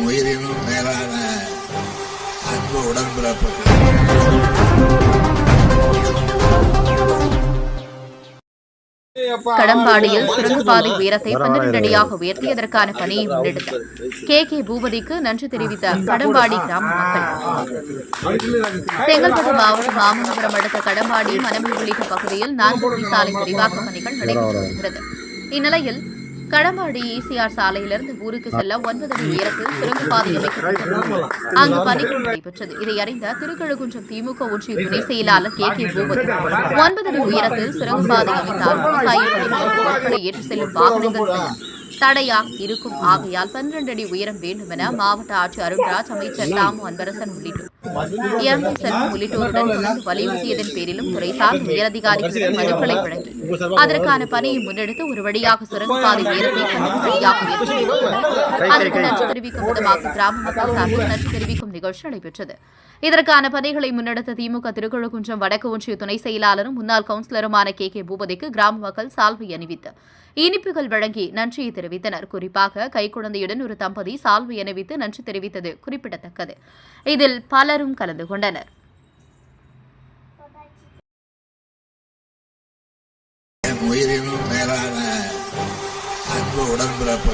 உயிரினும் மேலான அன்பு உடன்பிறப்பு கடம்பாடியில் சுரங்கப்பாதை உயரத்தை பன்னிரண்டு அடியாக உயர்த்தியதற்கான பணியை முன்னெடுத்த கே. கே. பூபதிக்கு நன்றி தெரிவித்த கடம்பாடி கிராம மக்கள். செங்கல்பட்டு மாவட்டம் மாமல்லபுரம் அடுத்த கடம்பாடி மணமி உள்ளிட்ட பகுதியில் நான்கு சாலை விரிவாக்க பணிகள் நடைபெற்று வருகிறது. இந்நிலையில் கடமாடி ஈசிஆர் சாலையிலிருந்து ஊருக்கு செல்ல ஒன்பது அடி உயரத்தில் சுரங்கப்பாதை அங்கு பணிகள் நடைபெற்றது. இதை அறிந்த திருக்கழுகுன்றம் திமுக ஒன்றிய துணை செயலாளர் கே கே பூபதி ஒன்பது அடி உயரத்தில் சுரங்கப்பாதை அமைத்தால் விவசாய பணிகளுக்கு பொருட்களை செல்லும் வாகனங்கள் செல்ல இருக்கும். ஆகையால் பன்னிரண்டு அடி உயரம் வேண்டும் என மாவட்ட ஆட்சியர் அருண்ராஜ் அமைச்சர் தாமு அன்பரசன் உள்ளிட்டோர் எம் செல்வம் உள்ளிட்டோருடன் தொடர்ந்து வலியுறுத்தியதன் பேரிலும் துறைசார் சார்ந்த மனுக்களை வழங்கி அதற்கான பணியை முன்னெடுத்து ஒரு வழியாக சுரங்கப்பாதை உயரத்தை பன்னிரண்டு அடியாக அதற்கு நன்றி தெரிவிக்கும் விதமாக கிராம மக்கள் சார்பில் நன்றி தெரிவிக்கும் நிகழ்ச்சி நடைபெற்றது. இதற்கான பணிகளை முன்னெடுத்த திமுக திருக்குழுக்குன்றம் வடக்கு ஒன்றிய துணை செயலாளரும் முன்னாள் கவுன்சிலருமான கே. கே. பூபதிக்கு கிராம மக்கள் சால்வை அணிவித்து இனிப்புகள் வழங்கி நன்றியை தெரிவித்தனர். குறிப்பாக கைக்குழந்தையுடன் ஒரு தம்பதி சால்வை அணிவித்து நன்றி தெரிவித்தது குறிப்பிடத்தக்கது. இதில் பலரும் கலந்து கொண்டனர். உயிரினும் மேலான அன்பு உடன்பிறப்பு